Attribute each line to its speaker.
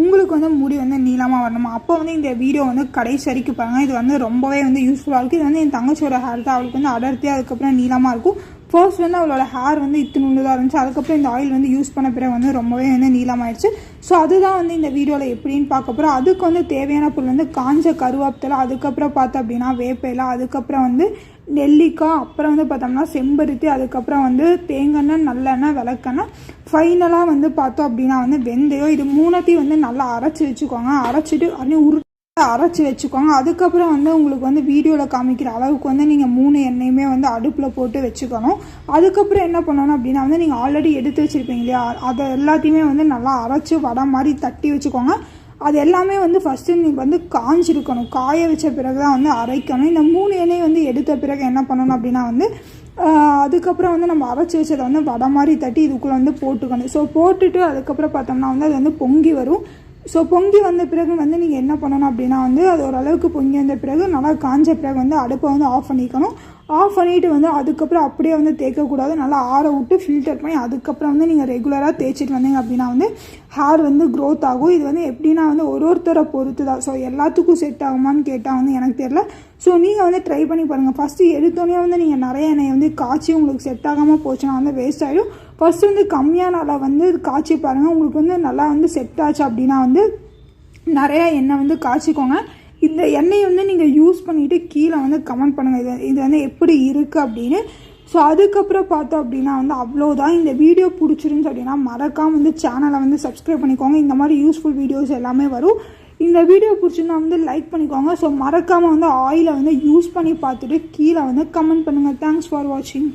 Speaker 1: உங்களுக்கு வந்து முடி வந்து நீளமாக வரணுமா? அப்போ வந்து இந்த வீடியோ வந்து கடைசி வரைக்கும் பாருங்கள் இது வந்து ரொம்பவே வந்து யூஸ்ஃபுல்லாக இருக்குது இது வந்து என் தங்கச்சியோட ஹேர் தான். அவளுக்கு வந்து அடர்த்தியாக அதுக்கப்புறம் நீளமாக இருக்கும். ஃபர்ஸ்ட் வந்து அவளோட ஹேர் வந்து இத்தினுண்டு தான் இருந்துச்சு. அதுக்கப்புறம் இந்த ஆயில் வந்து யூஸ் பண்ண பிறகு வந்து ரொம்பவே வந்து நீளமாயிடுச்சு ஸோ அதுதான் வந்து இந்த வீடியோவில் எப்படின்னு பார்க்க போகிறோம் அதுக்கு வந்து தேவையான பொருள் வந்து காஞ்ச கருவேப்பிலை அதுக்கப்புறம் பார்த்தோம் அப்படின்னா வேப்பையெல்லாம் அதுக்கப்புறம் வந்து நெல்லிக்காய் அப்புறம் வந்து பார்த்தோம்னா செம்பருத்தி அதுக்கப்புறம் வந்து தேங்காய் நல்லெண்ணெய் விளக்கெண்ணெய். ஃபைனலாக வந்து பார்த்தோம் அப்படின்னா வந்து வெந்தயம் இது மூணத்தையும் வந்து நல்லா அரைச்சி வச்சுக்கோங்க. அரைச்சிட்டு அப்படியே உரு அரைச்சி வச்சுக்கோங்க. அதுக்கப்புறம் வந்து உங்களுக்கு வந்து வீடியோவில் காமிக்கிற அளவுக்கு வந்து நீங்கள் மூணு எண்ணெயுமே வந்து அடுப்பில் போட்டு வச்சுக்கணும். அதுக்கப்புறம் என்ன பண்ணணும் அப்படின்னா வந்து நீங்கள் ஆல்ரெடி எடுத்து வச்சுருப்பீங்க இல்லையா? அதை எல்லாத்தையுமே வந்து நல்லா அரைச்சி வடை மாதிரி தட்டி வச்சுக்கோங்க. அது எல்லாமே வந்து ஃபஸ்ட்டு நீங்கள் வந்து காஞ்சிருக்கணும். காய வச்ச பிறகு தான் வந்து அரைக்கணும். இந்த மூணு எண்ணெய் வந்து எடுத்த பிறகு என்ன பண்ணணும் அப்படின்னா வந்து அதுக்கப்புறம் வந்து நம்ம அரைச்சி வச்சதை வந்து வடை மாதிரி தட்டி இதுக்குள்ளே வந்து போட்டுக்கணும். ஸோ போட்டுட்டு அதுக்கப்புறம் பார்த்தோம்னா வந்து அது வந்து பொங்கி வரும். ஸோ பொங்கி வந்த பிறகு வந்து நீங்கள் என்ன பண்ணணும் அப்படின்னா வந்து அது ஓரளவுக்கு பொங்கி வந்த பிறகு நல்லா காஞ்ச பிறகு வந்து அடுப்பை வந்து ஆஃப் பண்ணிக்கணும். ஆஃப் பண்ணிவிட்டு வந்து அதுக்கப்புறம் அப்படியே வந்து தேய்க்கக்கூடாது. நல்லா ஆற விட்டு ஃபில்டர் பண்ணி அதுக்கப்புறம் வந்து நீங்கள் ரெகுலராக தேய்ச்சிட்டு வந்தீங்க அப்படின்னா வந்து ஹேர் வந்து க்ரோத் ஆகும். இது வந்து எப்படின்னா வந்து ஒரு ஒருத்தரை பொறுத்து தான் ஸோ எல்லாத்துக்கும் செட் ஆகுமான்னு கேட்டால் வந்து எனக்கு தெரியல. ஸோ நீங்கள் வந்து ட்ரை பண்ணி பாருங்கள் ஃபஸ்ட்டு எடுத்தோடனே வந்து நீங்கள் நிறைய எண்ணெய் வந்து காய்ச்சி உங்களுக்கு செட் ஆகாமல் போச்சுன்னா வந்து வேஸ்ட் ஆகிடும் ஃபஸ்ட்டு வந்து கம்மியான அளவு வந்து காய்ச்சி பாருங்கள் உங்களுக்கு வந்து நல்லா வந்து செட் ஆச்சு அப்படின்னா வந்து நிறையா எண்ணெய் வந்து காய்ச்சிக்கோங்க. இந்த எண்ணெயை வந்து நீங்கள் யூஸ் பண்ணிவிட்டு கீழே வந்து கமெண்ட் பண்ணுங்கள் இது இது வந்து எப்படி இருக்குது அப்படின்னு. ஸோ அதுக்கப்புறம் பார்த்தோம் அப்படின்னா வந்து அவ்வளோதான் இந்த வீடியோ பிடிச்சிருந்துச்சு அப்படின்னா மறக்காமல் வந்து சேனலை வந்து சப்ஸ்கிரைப் பண்ணிக்கோங்க. இந்த மாதிரி யூஸ்ஃபுல் வீடியோஸ் எல்லாமே வரும். இந்த வீடியோ பிடிச்சிருந்தா வந்து லைக் பண்ணிக்கோங்க. ஸோ மறக்காமல் வந்து ஆயிலை வந்து யூஸ் பண்ணி பார்த்துட்டு கீழே வந்து கமெண்ட் பண்ணுங்கள் தேங்க்ஸ் ஃபார் வாட்சிங்